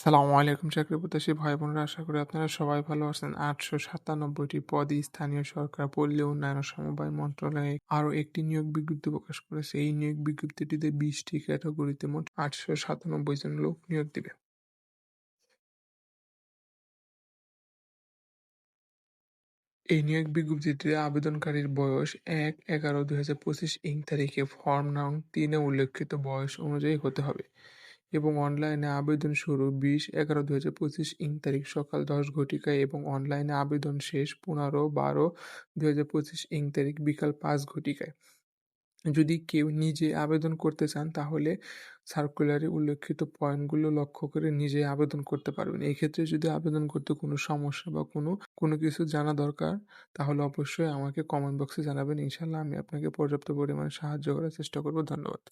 আসসালামু আলাইকুম, চাকরি প্রত্যাশী ভাই বোনেরা, আশা করি আপনারা সবাই ভালো আছেন। আটশো সাতানব্বইটি পদে স্থানীয় সরকার পল্লী উন্নয়ন সমবায় মন্ত্রণালয়ে আরও একটি নিয়োগ বিজ্ঞপ্তি প্রকাশ করেছে। এই নিয়োগ বিজ্ঞপ্তিটিতে বিশটি ক্যাটাগরিতে মোট আটশো সাতানব্বই জন লোক নিয়োগ দিবে এই নিয়োগ বিজ্ঞপ্তিতে আবেদনকারীর বয়স এক এগারো দুই হাজার পঁচিশ ইং তারিখে ফর্ম নং তিনে উল্লেখিত বয়স অনুযায়ী হতে হবে। এবং অনলাইনে আবেদন শুরু বিশ এগারো দু হাজার পঁচিশ ইং তারিখ সকাল দশ ঘটিকায় এবং অনলাইনে আবেদন শেষ পনেরো বারো দু হাজার পঁচিশ ইং তারিখ বিকাল পাঁচ ঘটিকায়। যদি কেউ নিজে আবেদন করতে চান, তাহলে সার্কুলারে উল্লেখিত পয়েন্টগুলো লক্ষ্য করে নিজে আবেদন করতে পারবেন। এই ক্ষেত্রে যদি আবেদন করতে কোনো সমস্যা বা কোনো কোনো কিছু জানা দরকার, তাহলে অবশ্যই আমাকে কমেন্ট বক্সে জানাবেন। ইনশাল্লাহ আমি আপনাকে পর্যাপ্ত পরিমাণে সাহায্য করার চেষ্টা করব। ধন্যবাদ।